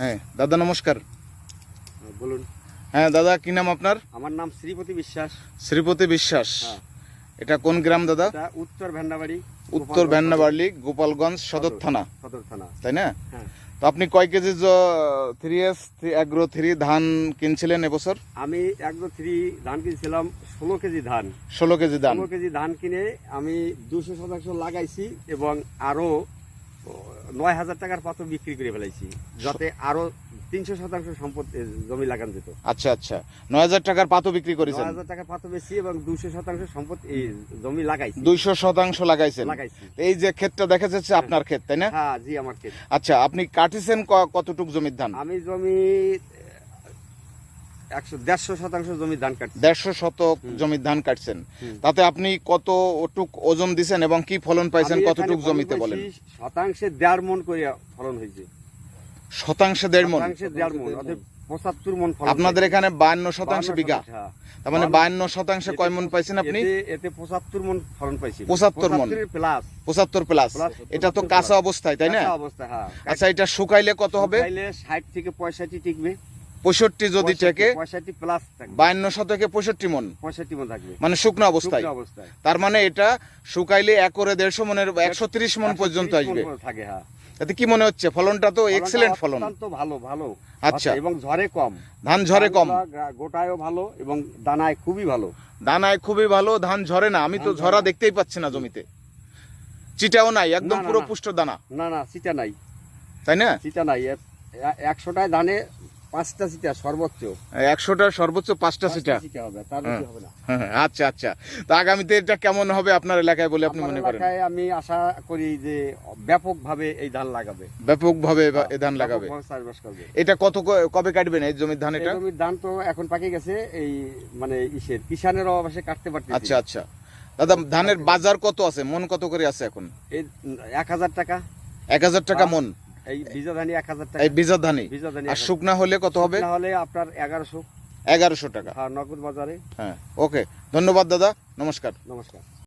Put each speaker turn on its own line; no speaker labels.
হ্যাঁ দাদা নমস্কার।
বলুন।
হ্যাঁ দাদা কি নাম আপনার?
আমার নাম শ্রীপতি বিশ্বাস।
শ্রীপতি বিশ্বাস।
হ্যাঁ।
এটা কোন গ্রাম দাদা?
উত্তর ভেন্ডাবাড়ি
উত্তর ভ্যান্নাবার্লি গোপালগঞ্জ সদর থানা।
সদর থানা।
তাই না?
হ্যাঁ।
তো আপনি কয় KG three S agro three ধান কিনছিলেন এবছর?
আমি একদম থ্রি ধান কিনছিলাম ষোলো কেজি ধান।
ষোলো কেজি ধান।
ষোলো কেজি ধান কিনে আমি দুশো শতাংশ লাগাইছি এবং আরও নয় হাজার টাকার পাত্র বিক্রি করে ফেলেছি যাতে আরও তিনশো শতাংশ সম্পদ জমি লাগান যেত।
আচ্ছা আচ্ছা। নয় হাজার টাকার পাত্র বিক্রি
নয়
করেছেন
হাজার টাকার পাত্র বেশি এবং দুশো শতাংশ সম্পদ এই জমি লাগাইছি।
দুইশো শতাংশ লাগাইছেন?
লাগাইছি।
এই যে ক্ষেতটা দেখা যাচ্ছে আপনার ক্ষেত তাই না?
হ্যাঁ জি আমার ক্ষেত।
আচ্ছা আপনি কাটিছেন কতটুক জমির ধান?
আমি জমি দেড়শো শতাংশ জমি ধান কাটছি।
দেড়শো শতক জমির ধান কাটছেন। তাতে আপনি কতটুক ওজন দিছেন এবং কি ফলন পাইছেন কতটুক জমিতে বলেন?
শতাংশে দেড় মন করে ফলন হয়েছে।
শতাংশে দেড় মন?
শতাংশে দেড় মন পঁচাত্তর মন ফলন
আপনাদের এখানে বায়ান্ন শতাংশ বিঘা।
হ্যাঁ।
তার মানে বায়ান্ন শতাংশে কয় মন পাইছেন আপনি?
এতে- এতে পঁচাত্তর মন ফলন পাইছি।
75 মণ।
প্লাস
পঁচাত্তর প্লাস এটা তো কাঁচা অবস্থায় তাই না?
অবস্থা হ্যাঁ।
আচ্ছা এটা শুকাইলে কত হবে?
ষাট থেকে পঁয়ষট্টি টিকবে।
পঁয়ষট্টি যদি
থাকবে।
বায়ান্ন শতকে পঁয়ষট্টি মন।
পঁয়ষট্টি মন থাকবে।
মানে শুকনো অবস্থায়। তার মানে এটা শুকাইলে একরে দেড়শো মনের একশো তিরিশ মন পর্যন্ত আসবে।
থাকে হ্যাঁ।
এতে কি মনে হচ্ছে? ফলনটা তো এক্সেলেন্ট ফলন।
ভালো ভালো।
আচ্ছা।
এবং ঝড়ে কম।
ধান ঝরে কম।
গোটায়ও ভালো এবং দানায় খুবই ভালো।
দানায় খুবই ভালো ধান ঝরে না। আমি তো
ঝরা
দেখতেই পাচ্ছি না জমিতে। চিটাও নাই একদম পুরো পুষ্ট দানা।
না না চিটা নাই।
তাই না?
চিটা নাই। একশোটায় ধানে পাঁচটা সিটা সর্বোচ্চ?
একশোটা সর্বোচ্চ পাঁচটা সিটা।
সিটা হবে তার বেশি হবে না।
হ্যাঁ, আচ্ছা আচ্ছা। তো আগামীতে এটা কেমন হবে আপনার এলাকায় বলে আপনি মনে করেন?
আমি আশা করি যে ব্যাপকভাবে এই ধান লাগাবে।
ব্যাপকভাবে এ ধান লাগাবে।
চাষবাস করবে।
এটা কত কবে কাটবেন এই জমির ধান এটা?
জমির ধান তো এখন পাকে গেছে এই মানে ইসের। কিষানের অবশ্যই কাটতে পারতে
আচ্ছা আচ্ছা। দাদা ধানের বাজার কত আছে? মন কত করে আছে এখন?
এই এক হাজার টাকা।
এক হাজার টাকা মন।
এই বীজা ধানি এক হাজার টাকা।
এই বীজার ধানই
বীজা ধানি
আর শুকনা হলে কত হবে?
আপনার এগারোশো।
এগারোশো টাকা।
নগদ বাজারে?
হ্যাঁ ওকে। ধন্যবাদ দাদা। নমস্কার।
নমস্কার।